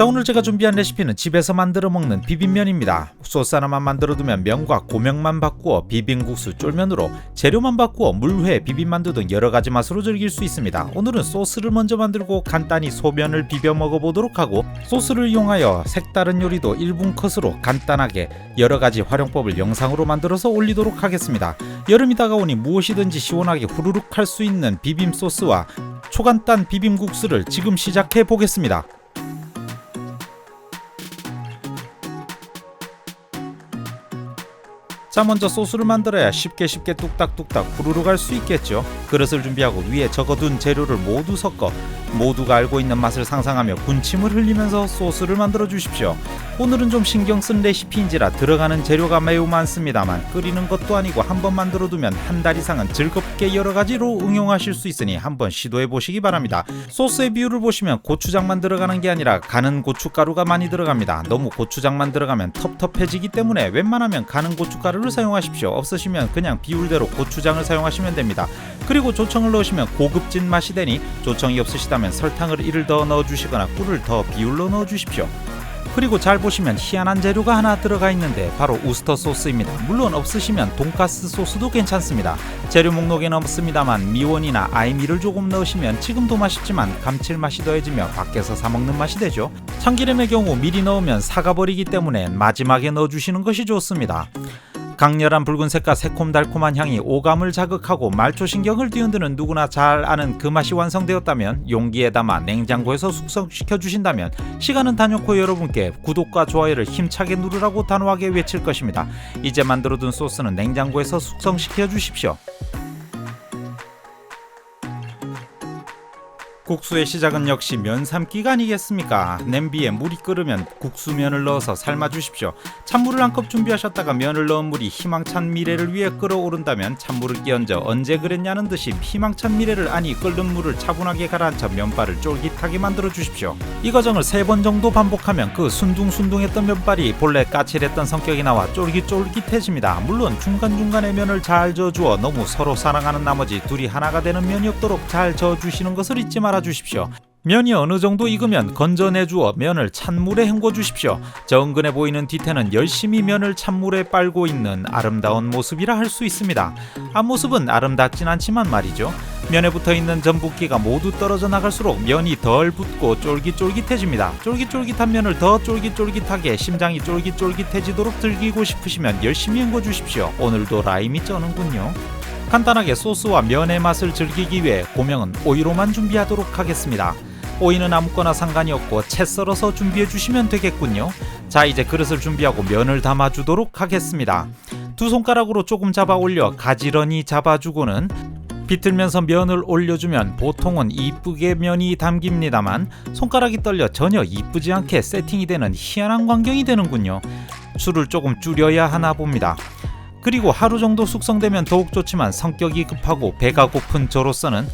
자 오늘 제가 준비한 레시피는 집에서 만들어 먹는 비빔면입니다. 소스 하나만 만들어 두면 면과 고명만 바꾸어 비빔국수 쫄면으로 재료만 바꾸어 물회 비빔만두 등 여러 가지 맛으로 즐길 수 있습니다. 오늘은 소스를 먼저 만들고 간단히 소면을 비벼 먹어보도록 하고 소스를 이용하여 색다른 요리도 1분 컷으로 간단하게 여러 가지 활용법을 영상으로 만들어서 올리도록 하겠습니다. 여름이 다가오니 무엇이든지 시원하게 후루룩 할 수 있는 비빔 소스와 초간단 비빔국수를 지금 시작해 보겠습니다. 자 먼저 소스를 만들어야 쉽게 쉽게 뚝딱뚝딱 후루룩 할수 있겠죠. 그릇을 준비하고 위에 적어둔 재료를 모두 섞어 모두가 알고 있는 맛을 상상하며 군침을 흘리면서 소스를 만들어 주십시오. 오늘은 좀 신경 쓴 레시피인지라 들어가는 재료가 매우 많습니다만 끓이는 것도 아니고 한번 만들어 두면 한 달 이상은 즐겁게 여러 가지로 응용하실 수 있으니 한번 시도해 보시기 바랍니다. 소스의 비율을 보시면 고추장만 들어가는 게 아니라 가는 고춧가루가 많이 들어갑니다. 너무 고추장만 들어가면 텁텁해지기 때문에 웬만하면 가는 고춧가루 를 사용하십시오 없으시면 그냥 비율대로 고추장을 사용하시면 됩니다 그리고 조청을 넣으시면 고급진 맛이 되니 조청이 없으시다면 설탕을 1을 더 넣어주시거나 꿀을 더 비율로 넣어주십시오 그리고 잘 보시면 희한한 재료가 하나 들어가 있는데 바로 우스터 소스입니다. 물론 없으시면 돈가스 소스도 괜찮습니다. 재료 목록에는 없습니다만 미원이나 아이미를 조금 넣으시면 지금도 맛있지만 감칠맛이 더해지며 밖에서 사 먹는 맛이 되죠. 참기름의 경우 미리 넣으면 사가버리기 때문에 마지막에 넣어주시는 것이 좋습니다. 강렬한 붉은색과 새콤달콤한 향이 오감을 자극하고 말초신경을 뒤흔드는 누구나 잘 아는 그 맛이 완성되었다면 용기에 담아 냉장고에서 숙성시켜 주신다면 시간은 단연코 여러분께 구독과 좋아요를 힘차게 누르라고 단호하게 외칠 것입니다. 이제 만들어둔 소스는 냉장고에서 숙성시켜 주십시오. 국수의 시작은 역시 면 삶기가 아니겠습니까? 냄비에 물이 끓으면 국수면을 넣어서 삶아 주십시오. 찬물을 한 컵 준비하셨다가 면을 넣은 물이 희망찬 미래를 위해 끓어오른다면 찬물을 끼얹어 언제 그랬냐는 듯이 희망찬 미래를 아니 끓는 물을 차분하게 가라앉혀 면발을 쫄깃하게 만들어 주십시오. 이 과정을 세 번 정도 반복하면 그 순둥순둥했던 면발이 본래 까칠했던 성격이 나와 쫄깃쫄깃해집니다. 물론 중간중간에 면을 잘 저어주어 너무 서로 사랑하는 나머지 둘이 하나가 되는 면이 없도록 잘 저어주시는 것을 잊지 말아 주십시오. 면이 어느 정도 익으면 건져내 주어 면을 찬물에 헹궈 주십시오. 정근해 보이는 뒤태는 열심히 면을 찬물에 빨고 있는 아름다운 모습이라 할 수 있습니다. 앞모습은 아름답진 않지만 말이죠. 면에 붙어 있는 전분기가 모두 떨어져 나갈수록 면이 덜 붙고 쫄깃쫄깃해집니다. 쫄깃쫄깃한 면을 더 쫄깃쫄깃하게 심장이 쫄깃쫄깃해지도록 즐기고 싶으시면 열심히 헹궈 주십시오. 오늘도 라임이 쩌는군요. 간단하게 소스와 면의 맛을 즐기기 위해 고명은 오이로만 준비하도록 하겠습니다. 오이는 아무거나 상관이 없고 채 썰어서 준비해 주시면 되겠군요. 자 이제 그릇을 준비하고 면을 담아 주도록 하겠습니다. 두 손가락으로 조금 잡아 올려 가지런히 잡아주고는 비틀면서 면을 올려주면 보통은 이쁘게 면이 담깁니다만 손가락이 떨려 전혀 이쁘지 않게 세팅이 되는 희한한 광경이 되는군요. 술을 조금 줄여야 하나 봅니다. 그리고 하루 정도 숙성되면 더욱 좋지만 성격이 급하고 배가 고픈 저로서는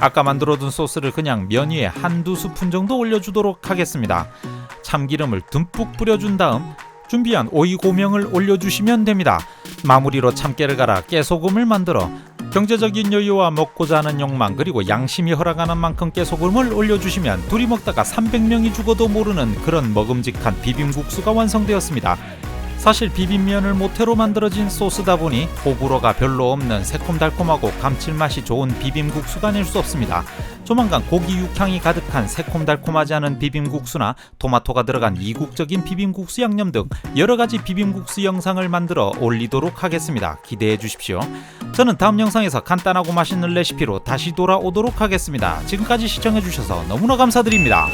아까 만들어둔 소스를 그냥 면 위에 한두 스푼 정도 올려주도록 하겠습니다. 참기름을 듬뿍 뿌려준 다음 준비한 오이 고명을 올려주시면 됩니다. 마무리로 참깨를 갈아 깨소금을 만들어 경제적인 여유와 먹고자 하는 욕망 그리고 양심이 허락하는 만큼 깨소금을 올려주시면 둘이 먹다가 300명이 죽어도 모르는 그런 먹음직한 비빔국수가 완성되었습니다. 사실 비빔면을 모태로 만들어진 소스다 보니 호불호가 별로 없는 새콤달콤하고 감칠맛이 좋은 비빔국수가 아닐 수 없습니다. 조만간 고기 육향이 가득한 새콤달콤하지 않은 비빔국수나 토마토가 들어간 이국적인 비빔국수 양념 등 여러 가지 비빔국수 영상을 만들어 올리도록 하겠습니다. 기대해 주십시오. 저는 다음 영상에서 간단하고 맛있는 레시피로 다시 돌아오도록 하겠습니다. 지금까지 시청해 주셔서 너무나 감사드립니다.